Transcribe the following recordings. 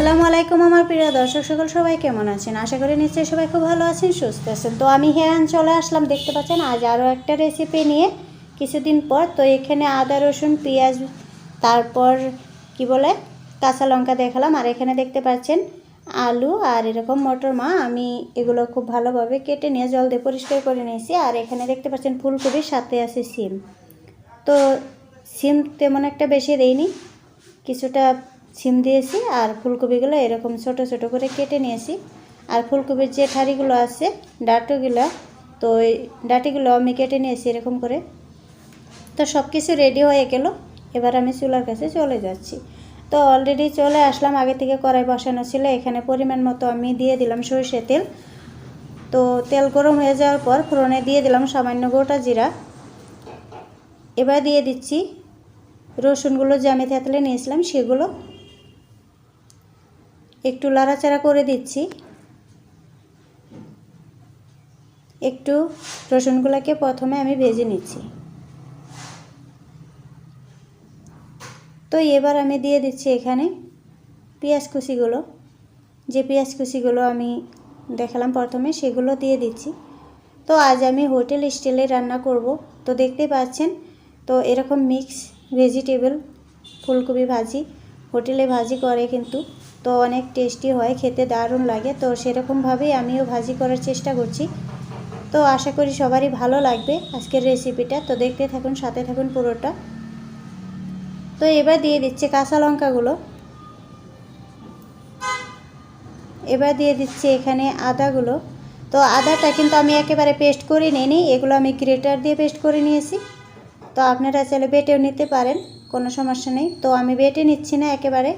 আসসালামু আলাইকুম আমার প্রিয় দর্শক সকল, সবাই কেমন আছেন? আশা করি নিশ্চয়ই সবাই খুব ভালো আছেন, সুস্থ আছেন। তো আমি হ্যাঁ চলে আসলাম, দেখতে পাচ্ছেন আজ আরও একটা রেসিপি নিয়ে কিছুদিন পর। তো এখানে আদা, রসুন, পেঁয়াজ, তারপর কি বলে, কাঁচা লঙ্কা দেখালাম। আর এখানে দেখতে পাচ্ছেন আলু আর এরকম মটর মা। আমি এগুলো খুব ভালোভাবে কেটে নিয়ে জল দিয়ে পরিষ্কার করে নিয়েছি। আর এখানে দেখতে পাচ্ছেন ফুলকপির সাথে আছে সিম। তো সিম তেমন একটা বেশি দেইনি, কিছুটা সিম দিয়েছি আর ফুলকপিগুলো এরকম ছোট ছোট করে কেটে নিয়েছি। আর ফুলকপির যে ঠাড়িগুলো আছে, ডাঁটুগুলো, তো ওই ডাঁটিগুলো আমি কেটে নিয়েছি এরকম করে। তো সব কিছু রেডি হয়ে গেল। এবার আমি চুলার কাছে চলে যাচ্ছি। তো অলরেডি চলে আসলাম, আগে থেকে কড়াই বসানো ছিল। এখানে পরিমাণ মতো আমি দিয়ে দিলাম সরষে তেল। তো তেল গরম হয়ে যাওয়ার পর ফোড়নে দিয়ে দিলাম সামান্য গোটা জিরা। এবার দিয়ে দিচ্ছি রসুনগুলো যে আমি থেতলে নিয়েছিলাম সেগুলো। একটু লাড়াচাড়া করে দিচ্ছি। একটু রসুনগুলোকে প্রথমে আমি ভেজে নিচ্ছি। তো এবার আমি দিয়ে দিচ্ছি এখানে পেঁয়াজ কুচিগুলো। যে পেঁয়াজ কুচিগুলো আমি দেখালাম প্রথমে, সেগুলো দিয়ে দিচ্ছি। তো আজ আমি হোটেল স্টাইলে রান্না করব। তো দেখতে পাচ্ছেন, তো এরকম মিক্স ভেজিটেবল, ফুলকপি ভাজি হোটেলে ভাজি করে কিন্তু তো অনেক টেস্টি হয়, খেতে দারুণ লাগে। তো সেরকমভাবেই আমিও ভাজি করার চেষ্টা করছি। তো আশা করি সবারই ভালো লাগবে আজকের রেসিপিটা তো দেখতে থাকুন, সাথে থাকুন পুরোটা। তো এবার দিয়ে দিচ্ছে কাঁচা লঙ্কাগুলো। এবার দিয়ে দিচ্ছি এখানে আদাগুলো। তো আদাটা কিন্তু আমি একেবারে পেস্ট করে নিইনি, এগুলো আমি গ্রেটার দিয়ে পেস্ট করে নিয়েছি। তো আপনারা চাইলে বেটেও নিতে পারেন। কোনো সমস্যা নেই। তো আমি বেটে নিচ্ছি না একেবারে।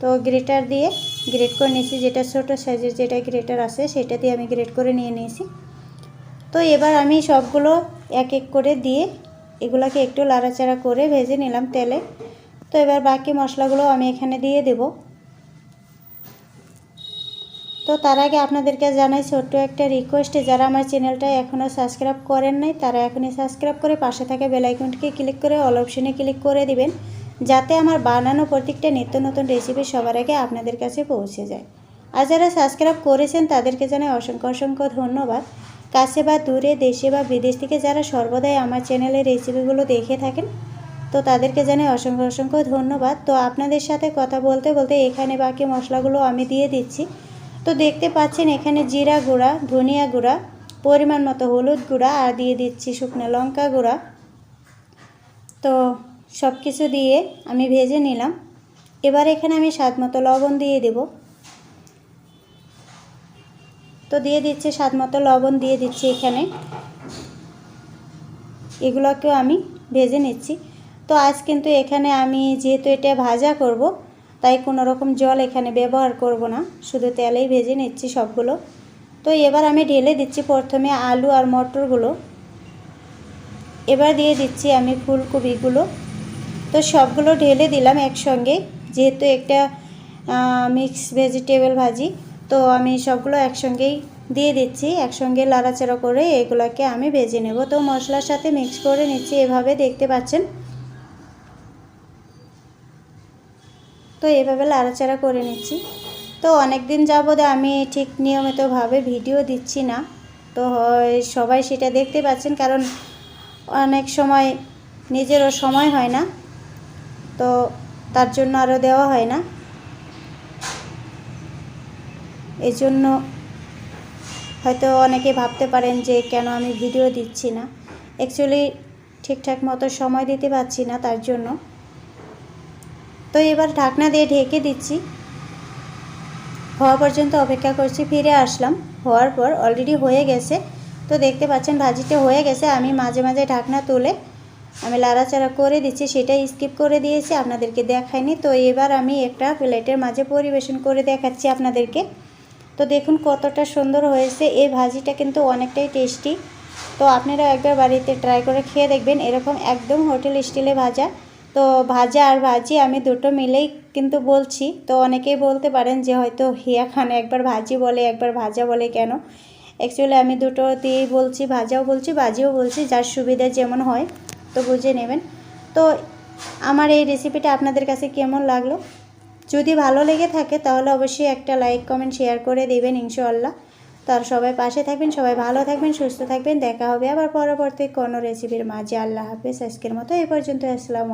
তো গ্রেটার দিয়ে গ্রেট করে নিয়েছি যেটা ছোটো সাইজের যেটা গ্রেটার আছে সেটা দিয়ে আমি গ্রেট করে নিয়ে নিয়েছি। তো এবার আমি সবগুলো এক এক করে দিয়ে এগুলোকে একটু লাড়াচাড়া করে ভেজে নিলাম তেলে। তো এবার বাকি মশলাগুলো আমি এখানে দিয়ে দেব। তো তার আগে আপনাদেরকে জানাই ছোট্ট একটা রিকোয়েস্টে যারা আমার চ্যানেলটা এখনও সাবস্ক্রাইব করেন নাই, তারা এখনই সাবস্ক্রাইব করে পাশে থাকা বেলাইকনটিকে ক্লিক করে অল অপশনে ক্লিক করে দিবেন, যাতে আমার বানানো প্রত্যেকটা নিত্য নতুন রেসিপি সবার আগে আপনাদের কাছে পৌঁছে যায়। আর যারা সাবস্ক্রাইব করেছেন, তাদেরকে জানাই অসংখ্য অসংখ্য ধন্যবাদ। কাছে বা দূরে, দেশে বা বিদেশ থেকে যারা সর্বদাই আমার চ্যানেলের রেসিপিগুলো দেখে থাকেন, তো তাদেরকে জানাই অসংখ্য অসংখ্য ধন্যবাদ। তো আপনাদের সাথে কথা বলতে বলতে এখানে বাকি মশলাগুলো আমি দিয়ে দিচ্ছি। তো দেখতে পাচ্ছেন এখানে জিরা গুঁড়া, ধনিয়া গুঁড়া, পরিমাণ মতো হলুদ গুঁড়া, আর দিয়ে দিচ্ছি শুকনো লঙ্কা গুঁড়া। তো সব কিছু দিয়ে আমি ভেজে নিলাম। এবার এখানে আমি স্বাদ মতো লবণ দিয়ে দেব। তো দিয়ে দিচ্ছি, স্বাদ মতো লবণ দিয়ে দিচ্ছি এখানে। এগুলোকেও আমি ভেজে নিচ্ছি। তো আজ কিন্তু এখানে আমি যেহেতু এটা ভাজা করব তাই কোনো রকম জল এখানে ব্যবহার করব না। শুধু তেলেই ভেজে নিচ্ছি সবগুলো। তো এবার আমি ঢেলে দিচ্ছি প্রথমে আলু আর মটরগুলো। এবার দিয়ে দিচ্ছি আমি ফুলকপিগুলো। তো সবগুলো ঢেলে দিলাম একসঙ্গে। যেহেতু একটা মিক্স ভেজিটেবল ভাজি, তো আমি সবগুলো একসঙ্গেই দিয়ে দিচ্ছি। একসঙ্গে লাড়াচাড়া করে এগুলোকে আমি ভেজে নেব। তো মশলার সাথে মিক্স করে নিচ্ছি। এভাবে দেখতে পাচ্ছেন? তো এভাবে লাড়াচাড়া করে নিচ্ছি। তো অনেক দিন যাবৎ আমি ঠিক নিয়মিতভাবে ভিডিও দিচ্ছি না। তো সবাই সেটা দেখতে পাচ্ছেন কারণ অনেক সময় নিজেরও সময় হয় না। তো তার জন্য আরও দেওয়া হয় না। এই জন্য হয়তো অনেকে ভাবতে পারেন যে কেন আমি ভিডিও দিচ্ছি না। অ্যাকচুয়ালি ঠিকঠাক মতো সময় দিতে পারছি না তার জন্য। তো এবার ঢাকনা দিয়ে ঢেকে দিচ্ছি। হওয়া পর্যন্ত অপেক্ষা করছি, ফিরে আসলাম। হওয়ার পর অলরেডি হয়ে গেছে। তো দেখতে পাচ্ছেন ভাজিটা হয়ে গেছে। আমি মাঝে মাঝে ঢাকনা তুলে আমি লাড়াচাড়া করে দিচ্ছি, সেটাই স্কিপ করে দিয়েছি, আপনাদেরকে দেখাইনি। তো এবার আমি একটা প্লেটের মাঝে পরিবেশন করে দেখাচ্ছি আপনাদেরকে। তো দেখুন কতটা সুন্দর হয়েছে। এই ভাজিটা কিন্তু অনেকটাই টেস্টি তো আপনারা একবার বাড়িতে ট্রাই করে খেয়ে দেখবেন। এরকম একদম হোটেল স্টাইলে ভাজা। তো ভাজা আর ভাজি আমি দুটো মিলেই কিন্তু বলছি। তো অনেকেই বলতে পারেন যে হয়তো হিয়া খান একবার ভাজি বলে, একবার ভাজা বলে কেন? অ্যাকচুয়ালি আমি দুটো দিয়েই বলছি, ভাজাও বলছি, ভাজিও বলছি, যার সুবিধা যেমন হয় তো বুঝে নেবেন। তো আমার এই রেসিপিটা আপনাদের কাছে কেমন লাগল? যদি ভালো লেগে থাকে তাহলে অবশ্যই একটা লাইক কমেন্ট শেয়ার করে দেবেন ইনশাআল্লাহ। তার সবাই পাশে থাকবেন, সবাই ভালো থাকবেন, সুস্থ থাকবেন। দেখা হবে আবার পরবর্তী কোনো রেসিপির মাঝে। আল্লাহ হাফেজ। আজকের মতো এই পর্যন্ত। আসসালাম